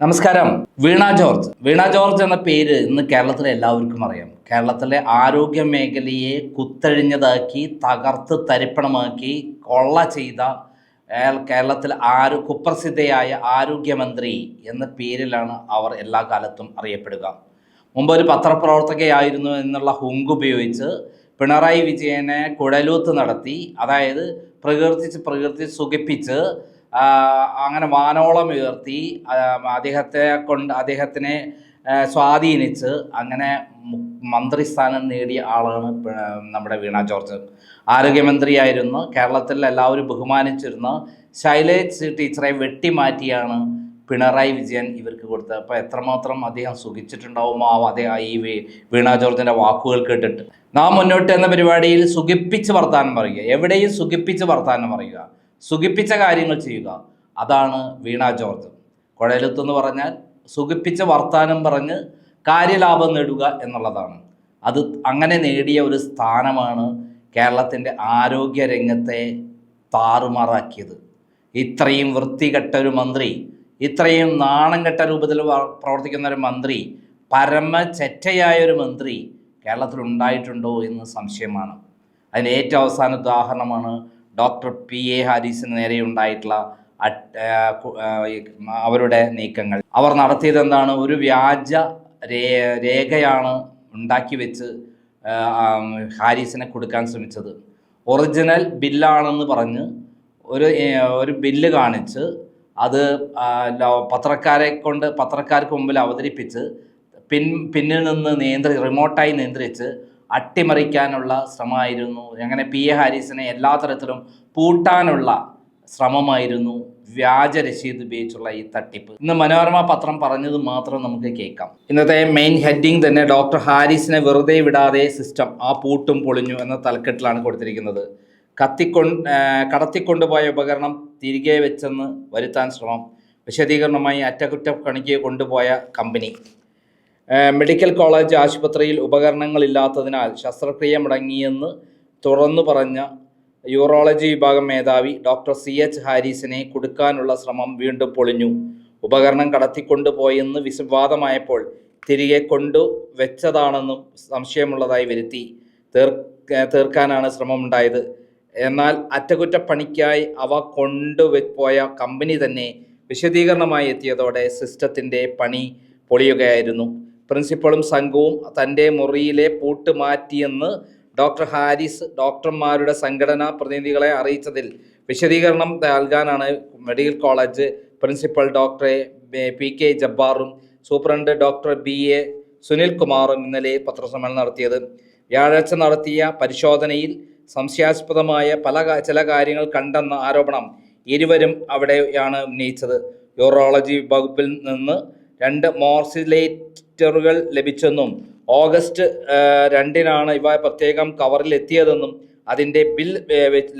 നമസ്കാരം. വീണ ജോർജ്. വീണ ജോർജ് എന്ന പേര് ഇന്ന് കേരളത്തിലെ എല്ലാവർക്കും അറിയാം. കേരളത്തിലെ ആരോഗ്യ മേഖലയെ കുത്തഴിഞ്ഞതാക്കി തകർത്ത് തരിപ്പണമാക്കി കൊള്ള ചെയ്ത അയാൾ കേരളത്തിൽ ആര് കുപ്രസിദ്ധയായ ആരോഗ്യമന്ത്രി എന്ന പേരിലാണ് അവർ എല്ലാ കാലത്തും അറിയപ്പെടുക. മുമ്പ് ഒരു പത്രപ്രവർത്തകയായിരുന്നു എന്നുള്ള ഹുങ്ക് ഉപയോഗിച്ച് പിണറായി വിജയനെ കുഴലൂത്ത് നടത്തി അതായത് പ്രകീർത്തിച്ച് പ്രകീർത്തിച്ച് സുഖിപ്പിച്ച് അങ്ങനെ വാനോളം ഉയർത്തി അദ്ദേഹത്തെ കൊണ്ട് അദ്ദേഹത്തിനെ സ്വാധീനിച്ച് അങ്ങനെ മന്ത്രിസ്ഥാനം നേടിയ ആളാണ് നമ്മുടെ വീണ ജോർജ്. ആരോഗ്യമന്ത്രിയായിരുന്നു. കേരളത്തിൽ എല്ലാവരും ബഹുമാനിച്ചിരുന്ന. ശൈലേജ് ടീച്ചറെ വെട്ടിമാറ്റിയാണ് പിണറായി വിജയൻ ഇവർക്ക് കൊടുത്തത്. അപ്പോൾ എത്രമാത്രം അദ്ദേഹം സുഖിച്ചിട്ടുണ്ടാവുമോ ആ അദ്ദേഹം ഈ വീണ ജോർജിന്റെ വാക്കുകൾ കേട്ടിട്ട്. നാം മുന്നോട്ട് എന്ന പരിപാടിയിൽ സുഖിപ്പിച്ച് വർത്താനം പറയുക. എവിടെയും സുഖിപ്പിച്ച് വർത്താനം പറയുക. സുഖിപ്പിച്ച കാര്യങ്ങൾ ചെയ്യുക. അതാണ് വീണ ജോർജ്. കുഴലത്ത് എന്ന് പറഞ്ഞാൽ സുഖിപ്പിച്ച വർത്താനം പറഞ്ഞ് കാര്യലാഭം നേടുക എന്നുള്ളതാണ്. അത് അങ്ങനെ നേടിയ ഒരു സ്ഥാനമാണ് കേരളത്തിന്റെ ആരോഗ്യ രംഗത്തെ താറുമാറാക്കിയത്. ഇത്രയും വൃത്തികെട്ട ഒരു മന്ത്രി ഇത്രയും നാണം കെട്ട രൂപത്തിൽ പ്രവർത്തിക്കുന്ന ഒരു മന്ത്രി പരമചെറ്റയായ ഒരു മന്ത്രി കേരളത്തിൽ ഉണ്ടായിട്ടുണ്ടോ എന്ന് സംശയമാണ്. അതിന് ഏറ്റവും അവസാന ഉദാഹരണമാണ് ഡോക്ടർ പി എ ഹാരിസിന് നേരെ ഉണ്ടായിട്ടുള്ള അട്ട്- ആ, കു- ആ, ഈ അവരുടെ നീക്കങ്ങൾ. അവർ നടത്തിയത് എന്താണ്? ഒരു വ്യാജ രേഖയാണ് ഉണ്ടാക്കി വെച്ച് ഹാരിസിനെ കൊടുക്കാൻ ശ്രമിച്ചത്. ഒറിജിനൽ ബില്ലാണെന്ന് പറഞ്ഞ് ഒരു ഒരു ബില്ല് കാണിച്ച് അത് പത്രക്കാരെ കൊണ്ട് പത്രക്കാർക്ക് മുമ്പിൽ അവതരിപ്പിച്ച് പിൻ പിന്നിൽ നിന്ന് നിയന്ത്രി റിമോട്ടായി നിയന്ത്രിച്ച് അട്ടിമറിക്കാനുള്ള ശ്രമമായിരുന്നു. അങ്ങനെ പി എ ഹാരിസിനെ എല്ലാ തരത്തിലും പൂട്ടാനുള്ള ശ്രമമായിരുന്നു വ്യാജ രശീത് ഉപയോഗിച്ചുള്ള ഈ തട്ടിപ്പ്. ഇന്ന് മനോരമ പത്രം പറഞ്ഞത് മാത്രം നമുക്ക് കേൾക്കാം. ഇന്നത്തെ മെയിൻ ഹെഡിങ് തന്നെ ഡോക്ടർ ഹാരിസിനെ വെറുതെ വിടാതെ സിസ്റ്റം ആ പൂട്ടും പൊളിഞ്ഞു എന്ന തലക്കെട്ടിലാണ് കൊടുത്തിരിക്കുന്നത്. കത്തിക്കൊ കടത്തിക്കൊണ്ടുപോയ ഉപകരണം തിരികെ വെച്ചെന്ന് വരുത്താൻ ശ്രമം വിശദീകരണമായി അറ്റകുറ്റപ്പണിക്ക് കൊണ്ടുപോയ കമ്പനി മെഡിക്കൽ കോളേജ് ആശുപത്രിയിൽ ഉപകരണങ്ങളില്ലാത്തതിനാൽ ശസ്ത്രക്രിയ മുടങ്ങിയെന്ന് തുറന്നു പറഞ്ഞ യൂറോളജി വിഭാഗം മേധാവി ഡോക്ടർ സി എച്ച് ഹാരിസിനെ കൊടുക്കാനുള്ള ശ്രമം വീണ്ടും പൊളിഞ്ഞു. ഉപകരണം കടത്തിക്കൊണ്ടുപോയെന്ന് വിവാദമായപ്പോൾ തിരികെ കൊണ്ടു വെച്ചതാണെന്നും സംശയമുള്ളതായി വരുത്തി. തീർ തീർക്കാനാണ് ശ്രമമുണ്ടായത്. എന്നാൽ അറ്റകുറ്റപ്പണിക്കായി അവ കൊണ്ടുപോയ കമ്പനി തന്നെ വിശദീകരണമായി എത്തിയതോടെ സിസ്റ്റത്തിന്റെ പണി പൊളിയുകയായിരുന്നു. പ്രിൻസിപ്പളും സംഘവും തന്റെ മുറിയിലെ പൂട്ട് മാറ്റിയെന്ന് ഡോക്ടർ ഹാരിസ് ഡോക്ടർമാരുടെ സംഘടനാ പ്രതിനിധികളെ അറിയിച്ചതിൽ വിശദീകരണം നൽകാനാണ് മെഡിക്കൽ കോളേജ് പ്രിൻസിപ്പൽ ഡോക്ടറെ പി കെ ജബ്ബാറും സൂപ്രണ്ട് ഡോക്ടർ ബി എ സുനിൽകുമാറും ഇന്നലെ പത്രസമ്മേളനം നടത്തിയത്. വ്യാഴാഴ്ച നടത്തിയ പരിശോധനയിൽ സംശയാസ്പദമായ പല ചില കാര്യങ്ങൾ കണ്ടെന്ന ആരോപണം ഇരുവരും അവിടെയാണ് ഉന്നയിച്ചത്. യൂറോളജി വകുപ്പിൽ നിന്ന് രണ്ട് മോർസിലേറ്ററുകൾ ലഭിച്ചെന്നും ഓഗസ്റ്റ് രണ്ടിനാണ് ഇവ പ്രത്യേകം കവറിൽ എത്തിയതെന്നും അതിന്റെ ബിൽ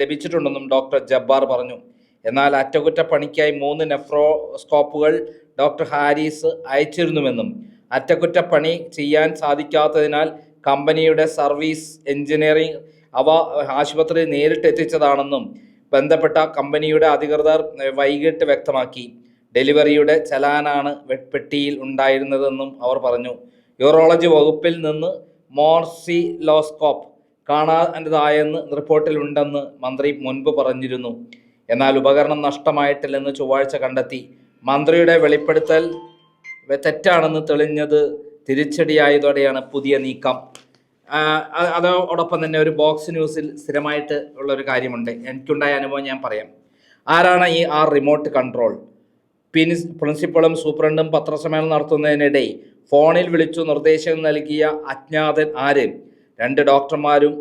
ലഭിച്ചിട്ടുണ്ടെന്നും ഡോക്ടർ ജബ്ബാർ പറഞ്ഞു. എന്നാൽ അറ്റകുറ്റപ്പണിക്കായി മൂന്ന് നെഫ്രോസ്കോപ്പുകൾ ഡോക്ടർ ഹാരിസ് അയച്ചിരുന്നുവെന്നും അറ്റകുറ്റപ്പണി ചെയ്യാൻ സാധിക്കാത്തതിനാൽ കമ്പനിയുടെ സർവീസ് എഞ്ചിനീയറിംഗ് അവ ആശുപത്രിയിൽ നേരിട്ട് എത്തിച്ചതാണെന്നും ബന്ധപ്പെട്ട കമ്പനിയുടെ അധികൃതർ വൈകിട്ട് വ്യക്തമാക്കി. ഡെലിവറിയുടെ ചലാനാണ് പെട്ടിയിൽ ഉണ്ടായിരുന്നതെന്നും അവർ പറഞ്ഞു. യൂറോളജി വകുപ്പിൽ നിന്ന് മോർസിലോസ്കോപ്പ് കാണാതായെന്ന് റിപ്പോർട്ടിലുണ്ടെന്ന് മന്ത്രി മുൻപ് പറഞ്ഞിരുന്നു. എന്നാൽ ഉപകരണം നഷ്ടമായിട്ടില്ലെന്ന് ചൊവ്വാഴ്ച കണ്ടെത്തി. മന്ത്രിയുടെ വെളിപ്പെടുത്തൽ തെറ്റാണെന്ന് തെളിഞ്ഞത് തിരിച്ചടിയായതോടെയാണ് പുതിയ നീക്കം. അതോടൊപ്പം തന്നെ ഒരു ബോക്സ് ന്യൂസിൽ സ്ഥിരമായിട്ട് ഉള്ളൊരു കാര്യമുണ്ട്. എനിക്കുണ്ടായ അനുഭവം ഞാൻ പറയാം. ആരാണ് ഈ ആ റിമോട്ട് കൺട്രോൾ? പിനിസ് പ്രിൻസിപ്പളും സൂപ്രണ്ടും പത്രസമ്മേളനം നടത്തുന്നതിനിടെ ഫോണിൽ വിളിച്ചു നിർദ്ദേശം നൽകിയ അജ്ഞാതൻ ആര്? രണ്ട് ഡോക്ടർമാരും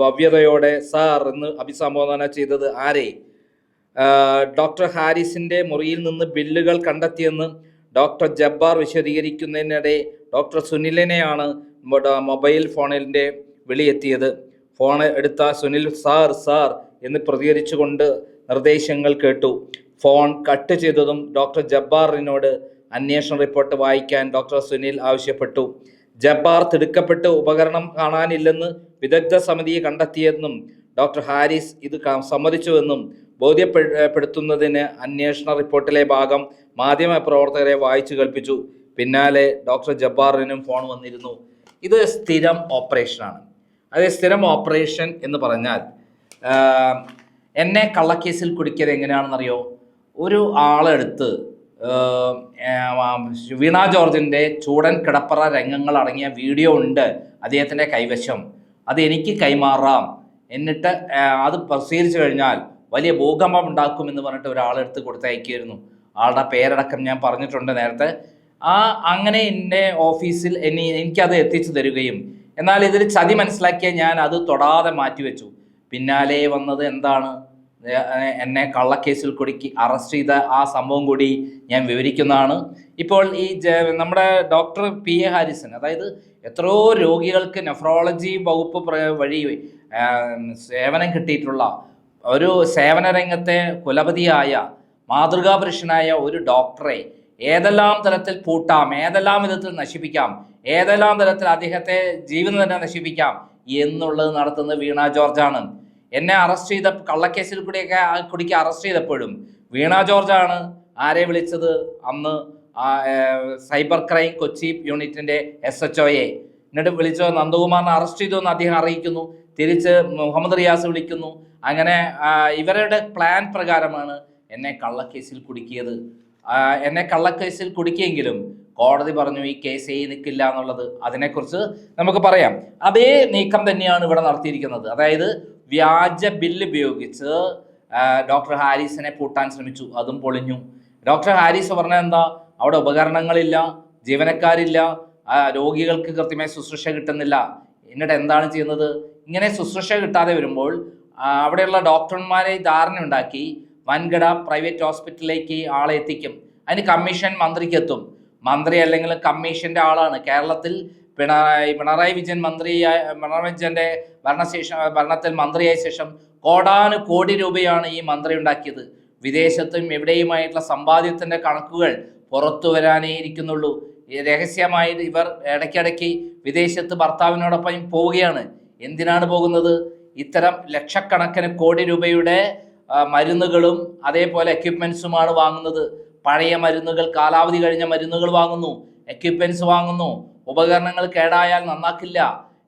ഭവ്യതയോടെ സാർ എന്ന് അഭിസംബോധന ചെയ്തത് ആരെ? ഡോക്ടർ ഹാരിസിന്റെ മുറിയിൽ നിന്ന് ബില്ലുകൾ കണ്ടെത്തിയെന്ന് ഡോക്ടർ ജബ്ബാർ വിശദീകരിക്കുന്നതിനിടെ ഡോക്ടർ സുനിലിനെയാണ് മൊബൈൽ ഫോണിന്റെ വിളിയെത്തിയത്. ഫോൺ എടുത്ത സുനിൽ സാർ സാർ എന്ന് പ്രതികരിച്ചുകൊണ്ട് നിർദ്ദേശങ്ങൾ കേട്ടു. ഫോൺ കട്ട് ചെയ്തതും ഡോക്ടർ ജബ്ബാറിനോട് അന്വേഷണ റിപ്പോർട്ട് വായിക്കാൻ ഡോക്ടർ സുനിൽ ആവശ്യപ്പെട്ടു. ജബ്ബാർ തിടുക്കപ്പെട്ട് ഉപകരണം കാണാനില്ലെന്ന് വിദഗ്ധ സമിതി കണ്ടെത്തിയെന്നും ഡോക്ടർ ഹാരിസ് ഇത് സമ്മതിച്ചുവെന്നും ബോധ്യപ്പെടുത്തുന്നതിന് അന്വേഷണ റിപ്പോർട്ടിലെ ഭാഗം മാധ്യമ പ്രവർത്തകരെ വായിച്ചു കൽപ്പിച്ചു പിന്നാലെ ഡോക്ടർ ജബ്ബാറിനും ഫോൺ വന്നിരുന്നു. ഇത് സ്ഥിരം ഓപ്പറേഷനാണ്. അതായത് സ്ഥിരം ഓപ്പറേഷൻ എന്ന് പറഞ്ഞാൽ എന്നെ കള്ളക്കേസിൽ കുടിക്കിയത് എങ്ങനെയാണെന്നറിയോ? ഒരു ആളെടുത്ത് വീണ ജോർജിന്റെ ചൂടൻ കിടപ്പറ രംഗങ്ങൾ അടങ്ങിയ വീഡിയോ ഉണ്ട് അദ്ദേഹത്തിന്റെ കൈവശം. അത് എനിക്ക് കൈമാറാം. എന്നിട്ട് അത് പ്രസിദ്ധീകരിച്ചു കഴിഞ്ഞാൽ വലിയ ഭൂകമ്പം ഉണ്ടാക്കുമെന്ന് പറഞ്ഞിട്ട് ഒരാളെടുത്ത് കൊടുത്തയക്കിയിരുന്നു ആളുടെ പേരടക്കം ഞാൻ പറഞ്ഞിട്ടുണ്ട് നേരത്തെ. ആ അങ്ങനെ എന്റെ ഓഫീസിൽ എന്നെ എനിക്കത് എത്തിച്ചു തരികയും എന്നാൽ ഇതിൽ ചതി മനസ്സിലാക്കിയ ഞാൻ അത് തൊടാതെ മാറ്റിവെച്ചു. പിന്നാലെ വന്നത് എന്താണ്? എന്നെ കള്ളക്കേസിൽ കുടുക്കി അറസ്റ്റ് ചെയ്ത ആ സംഭവം കൂടി ഞാൻ വിവരിക്കുന്നതാണ്. ഇപ്പോൾ ഈ നമ്മുടെ ഡോക്ടർ പി എ ഹാരിസൺ അതായത് എത്രയോ രോഗികൾക്ക് നെഫ്രോളജി വകുപ്പ് വഴി സേവനം കിട്ടിയിട്ടുള്ള ഒരു സേവന രംഗത്തെ കുലപതിയായ മാതൃകാപുരുഷനായ ഒരു ഡോക്ടറെ ഏതെല്ലാം തരത്തിൽ പൂട്ടാം ഏതെല്ലാം വിധത്തിൽ നശിപ്പിക്കാം ഏതെല്ലാം തരത്തിൽ അദ്ദേഹത്തെ ജീവിതം തന്നെ നശിപ്പിക്കാം എന്നുള്ളത് നടത്തുന്നത് വീണ ജോർജാണ്. എന്നെ അറസ്റ്റ് ചെയ്ത കള്ളക്കേസിൽ കൂടിയൊക്കെ കുടിക്ക് അറസ്റ്റ് ചെയ്തപ്പോഴും വീണ ജോർജാണ് ആരെ വിളിച്ചത്? അന്ന് സൈബർ ക്രൈം കൊച്ചി യൂണിറ്റിന്റെ എസ് എച്ച് ഒയെ എന്നിട്ട് വിളിച്ചോ നന്ദകുമാറിനെ അറസ്റ്റ് ചെയ്തു എന്ന് അദ്ദേഹം അറിയിക്കുന്നു. തിരിച്ച് മുഹമ്മദ് റിയാസ് വിളിക്കുന്നു. അങ്ങനെ ഇവരുടെ പ്ലാൻ പ്രകാരമാണ് എന്നെ കള്ളക്കേസിൽ കുടുക്കിയത്. എന്നെ കള്ളക്കേസിൽ കുടുക്കിയെങ്കിലും കോടതി പറഞ്ഞു ഈ കേസ് ഈ നിൽക്കില്ല എന്നുള്ളത് അതിനെക്കുറിച്ച് നമുക്ക് പറയാം. അതേ നീക്കം തന്നെയാണ് ഇവിടെ നടത്തിയിരിക്കുന്നത്. അതായത് വ്യാജ ബില്ല് ഉപയോഗിച്ച് ഡോക്ടർ ഹാരിസിനെ പൂട്ടാൻ ശ്രമിച്ചു. അതും പൊളിഞ്ഞു. ഡോക്ടർ ഹാരിസ് പറഞ്ഞ എന്താ? അവിടെ ഉപകരണങ്ങളില്ല ജീവനക്കാരില്ല രോഗികൾക്ക് കൃത്യമായി ശുശ്രൂഷ കിട്ടുന്നില്ല. എന്നിട്ട് എന്താണ് ചെയ്യുന്നത്? ഇങ്ങനെ ശുശ്രൂഷ കിട്ടാതെ വരുമ്പോൾ അവിടെയുള്ള ഡോക്ടർമാരെ ധാരണ ഉണ്ടാക്കി വൻകിട പ്രൈവറ്റ് ഹോസ്പിറ്റലിലേക്ക് ആളെ എത്തിക്കും. അതിന് കമ്മീഷൻ മന്ത്രിക്ക് എത്തും. മന്ത്രി അല്ലെങ്കിൽ കമ്മീഷന്റെ ആളാണ്. കേരളത്തിൽ പിണറായി പിണറായി വിജയൻ മന്ത്രിയായ പിണറായി വിജയന്റെ ഭരണശേഷം ഭരണത്തിൽ മന്ത്രിയായ ശേഷം കോടാനു കോടി രൂപയാണ് ഈ മന്ത്രി ഉണ്ടാക്കിയത്. വിദേശത്തും എവിടെയുമായിട്ടുള്ള സമ്പാദ്യത്തിന്റെ കണക്കുകൾ പുറത്തു വരാനേ ഇരിക്കുന്നുള്ളൂ. രഹസ്യമായി ഇവർ ഇടയ്ക്കിടയ്ക്ക് വിദേശത്ത് ഭർത്താവിനോടൊപ്പം പോവുകയാണ്. എന്തിനാണ് പോകുന്നത്? ഇത്തരം ലക്ഷക്കണക്കിന് കോടി രൂപയുടെ മരുന്നുകളും അതേപോലെ എക്യുപ്മെന്റ്സുമാണ് വാങ്ങുന്നത്. പഴയ മരുന്നുകൾ കാലാവധി കഴിഞ്ഞ മരുന്നുകൾ വാങ്ങുന്നു എക്യുപ്മെന്റ്സ് വാങ്ങുന്നു. ഉപകരണങ്ങൾ കേടായാൽ നന്നാക്കില്ല.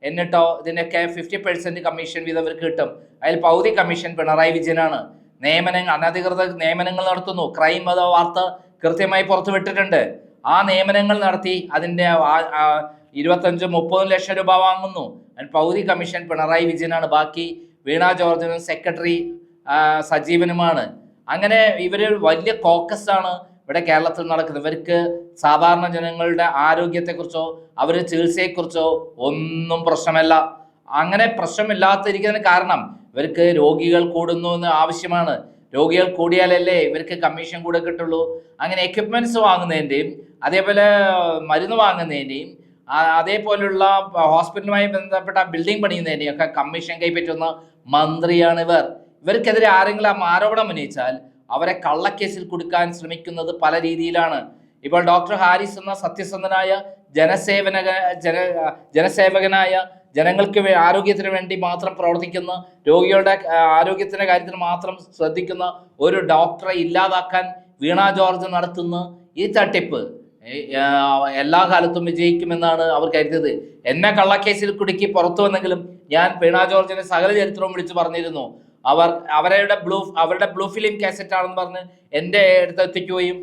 എന്നിട്ടോ ഇതിനൊക്കെ ഫിഫ്റ്റി പെർസെന്റ് കമ്മീഷൻ വീതം ഇവർക്ക് കിട്ടും. അതിൽ പൗതി കമ്മീഷൻ പിണറായി വിജയനാണ്. നിയമനങ്ങൾ അനധികൃത നിയമനങ്ങൾ നടത്തുന്നു. ക്രൈം അതോ വാർത്ത കൃത്യമായി പുറത്തുവിട്ടിട്ടുണ്ട്. ആ നിയമനങ്ങൾ നടത്തി ആ ഇരുപത്തഞ്ച് മുപ്പത് ലക്ഷം രൂപ വാങ്ങുന്നു. അതിൽ പൗതി കമ്മീഷൻ പിണറായി വിജയനാണ്. ബാക്കി വീണ ജോർജിനും സെക്രട്ടറി സജീവനുമാണ്. അങ്ങനെ ഇവർ വലിയ കോക്കസ് ആണ് ഇവിടെ കേരളത്തിൽ നടക്കുന്നത്. ഇവർക്ക് സാധാരണ ജനങ്ങളുടെ ആരോഗ്യത്തെ ആരോഗ്യത്തെക്കുറിച്ചോ അവരുടെ ചികിത്സയെക്കുറിച്ചോ ഒന്നും പ്രശ്നമല്ല. അങ്ങനെ പ്രശ്നമില്ലാതിരിക്കുന്നതിന് കാരണം ഇവർക്ക് രോഗികൾ കൂടുന്നു എന്ന് ആവശ്യമാണ്. രോഗികൾ കൂടിയാലല്ലേ ഇവർക്ക് കമ്മീഷൻ കൂടെ കിട്ടുള്ളൂ. അങ്ങനെ എക്യുപ്മെന്റ്സ് വാങ്ങുന്നതിന്റെയും അതേപോലെ മരുന്ന് വാങ്ങുന്നതിന്റെയും അതേപോലുള്ള ഹോസ്പിറ്റലുമായി ബന്ധപ്പെട്ട ബിൽഡിംഗ് പണിയുന്നതിന്റെയും ഒക്കെ കമ്മീഷൻ കൈപ്പറ്റുന്ന മന്ത്രിയാണ് ഇവർ. ഇവർക്കെതിരെ ആരെങ്കിലും ആരോപണം ഉന്നയിച്ചാൽ അവരെ കള്ളക്കേസിൽ കൊടുക്കാൻ ശ്രമിക്കുന്നത് പല രീതിയിലാണ്. ഇപ്പോൾ ഡോക്ടർ ഹാരിസ് എന്ന സത്യസന്ധനായ ജനസേവന ജന ജനസേവകനായ ജനങ്ങൾക്ക് ആരോഗ്യത്തിന് വേണ്ടി മാത്രം പ്രവർത്തിക്കുന്ന രോഗികളുടെ ആരോഗ്യത്തിന്റെ കാര്യത്തിൽ മാത്രം ശ്രദ്ധിക്കുന്ന ഒരു ഡോക്ടറെ ഇല്ലാതാക്കാൻ വീണ ജോർജ് നടത്തുന്ന ഈ തട്ടിപ്പ് എല്ലാ കാലത്തും വിജയിക്കുമെന്നാണ് അവർ കരുതിയത്. എന്നെ കള്ളക്കേസിൽ കുടുക്കി പുറത്തു വന്നെങ്കിലും ഞാൻ വീണ ജോർജിന്റെ സകല ചരിത്രവും വിളിച്ചു പറഞ്ഞിരുന്നു. അവർ അവരുടെ ബ്ലൂ അവരുടെ ബ്ലൂ ഫിലിം കാസറ്റ് ആണെന്ന് പറഞ്ഞ് എന്റെ അടുത്ത് എത്തിക്കുകയും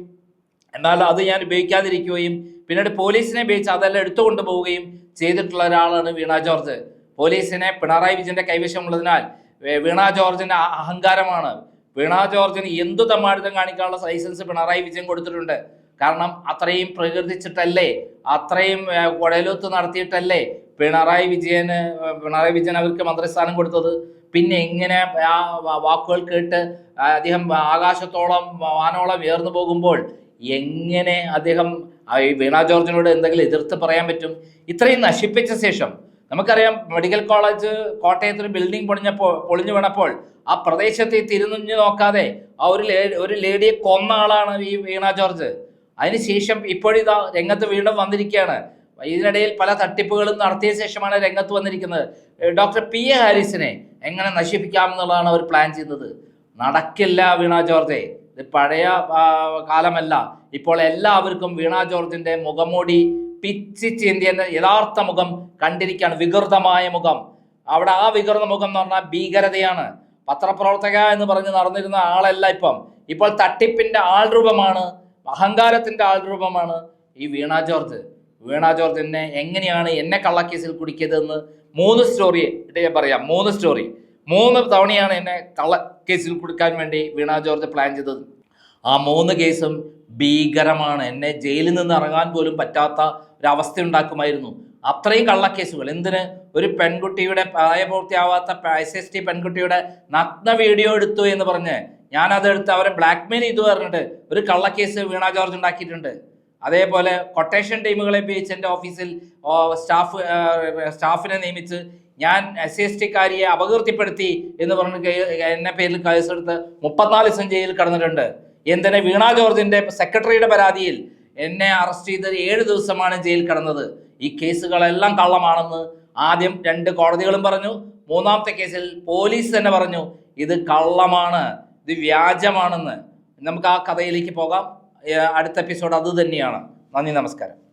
എന്നാൽ അത് ഞാൻ ഉപയോഗിക്കാതിരിക്കുകയും പിന്നീട് പോലീസിനെ ഉപയോഗിച്ച് അതെല്ലാം എടുത്തുകൊണ്ട് പോവുകയും ചെയ്തിട്ടുള്ള ഒരാളാണ് വീണ ജോർജ്. പോലീസിനെ പിണറായി വിജയന്റെ കൈവശമുള്ളതിനാൽ വീണ ജോർജിന്റെ അഹങ്കാരമാണ്. വീണ ജോർജിന് എന്തു തമ്മാടിത്തം കാണിക്കാനുള്ള ലൈസൻസ് പിണറായി വിജയൻ കൊടുത്തിട്ടുണ്ട്. കാരണം അത്രയും പ്രകീർത്തിച്ചിട്ടല്ലേ അത്രയും കുഴലൂത്ത് നടത്തിയിട്ടല്ലേ പിണറായി വിജയന് പിണറായി വിജയൻ അവർക്ക് മന്ത്രിസ്ഥാനം കൊടുത്തത്? പിന്നെ ഇങ്ങനെ ആ വാക്കുകൾ കേട്ട് അദ്ദേഹം ആകാശത്തോളം വാനോളം ഉയർന്നു പോകുമ്പോൾ എങ്ങനെ അദ്ദേഹം ഈ വീണ ജോർജിനോട് എന്തെങ്കിലും എതിർത്ത് പറയാൻ പറ്റും? ഇത്രയും നശിപ്പിച്ച ശേഷം നമുക്കറിയാം മെഡിക്കൽ കോളേജ് കോട്ടയത്ത് ബിൽഡിംഗ് പൊളിഞ്ഞപ്പോൾ പൊളിഞ്ഞു വീണപ്പോൾ ആ പ്രദേശത്തെ തിരിഞ്ഞു നോക്കാതെ ആ ഒരു ലേ ഒരു ലേഡിയെ കൊന്ന ആളാണ് ഈ വീണ ജോർജ്. അതിനുശേഷം ഇപ്പോഴിതാ രംഗത്ത് വീണ്ടും വന്നിരിക്കുകയാണ്. ഇതിനിടയിൽ പല തട്ടിപ്പുകളും നടത്തിയ ശേഷമാണ് രംഗത്ത് വന്നിരിക്കുന്നത്. ഡോക്ടർ പി എ ഹാരിസിനെ എങ്ങനെ നശിപ്പിക്കാം എന്നുള്ളതാണ് അവർ പ്ലാൻ ചെയ്യുന്നത്. നടക്കില്ല വീണ ജോർജെ. ഇത് പഴയ കാലമല്ല. ഇപ്പോൾ എല്ലാവർക്കും വീണ ജോർജിന്റെ മുഖംമൂടി പിച്ചി ചീന്തിയന്റെ യഥാർത്ഥ മുഖം കണ്ടിരിക്കുകയാണ്. വികൃതമായ മുഖം. അവിടെ ആ വികൃത മുഖം എന്ന് പറഞ്ഞാൽ ഭീകരതയാണ്. പത്രപ്രവർത്തക എന്ന് പറഞ്ഞ് നടന്നിരുന്ന ആളല്ല ഇപ്പം. ഇപ്പോൾ തട്ടിപ്പിന്റെ ആൾ രൂപമാണ് അഹങ്കാരത്തിന്റെ ആൾ രൂപമാണ് ഈ വീണ ജോർജ്. വീണ ജോർജ് എന്നെ എങ്ങനെയാണ് എന്നെ കള്ളക്കേസിൽ കുടിക്കിയതെന്ന് മൂന്ന് സ്റ്റോറി ഇട്ട് ഞാൻ പറയാം മൂന്ന് സ്റ്റോറി മൂന്ന് തവണയാണ് എന്നെ കള്ളക്കേസിൽ കുടിക്കാൻ വേണ്ടി വീണ ജോർജ് പ്ലാൻ ചെയ്തത്. ആ മൂന്ന് കേസും ഭീകരമാണ്. എന്നെ ജയിലിൽ നിന്ന് ഇറങ്ങാൻ പോലും പറ്റാത്ത ഒരവസ്ഥ ഉണ്ടാക്കുമായിരുന്നു അത്രയും കള്ളക്കേസുകൾ. എന്തിന്? ഒരു പെൺകുട്ടിയുടെ പ്രായപൂർത്തിയാവാത്ത എസ് എസ് ടി പെൺകുട്ടിയുടെ നഗ്ന വീഡിയോ എടുത്തു എന്ന് പറഞ്ഞ് ഞാനത് എടുത്ത് അവരെ ബ്ലാക്ക്മെയിൽ ചെയ്തു പറഞ്ഞിട്ട് ഒരു കള്ളക്കേസ് വീണ ജോർജ് ഉണ്ടാക്കിയിട്ടുണ്ട്. അതേപോലെ കൊട്ടേഷൻ ടീമുകളെ ഉപയോഗിച്ച് എന്റെ ഓഫീസിൽ സ്റ്റാഫ് സ്റ്റാഫിനെ നിയമിച്ച് ഞാൻ എസ് സി എസ് ടിക്കാരിയെ അപകീർത്തിപ്പെടുത്തി എന്ന് പറഞ്ഞ് എന്നെ പേരിൽ കേസെടുത്ത് മുപ്പത്തിനാല് ദിവസം ജയിലിൽ കടന്നിട്ടുണ്ട്. എന്തിനെ? വീണ ജോർജിന്റെ സെക്രട്ടറിയുടെ പരാതിയിൽ എന്നെ അറസ്റ്റ് ചെയ്ത് ഏഴ് ദിവസമാണ് ജയിലിൽ കടന്നത്. ഈ കേസുകളെല്ലാം കള്ളമാണെന്ന് ആദ്യം രണ്ട് കോടതികളും പറഞ്ഞു. മൂന്നാമത്തെ കേസിൽ പോലീസ് തന്നെ പറഞ്ഞു ഇത് കള്ളമാണ് ഇത് വ്യാജമാണെന്ന്. നമുക്ക് ആ കഥയിലേക്ക് പോകാം. അടുത്ത എപ്പിസോഡ് അത് തന്നെയാണ് നന്ദി നമസ്കാരം.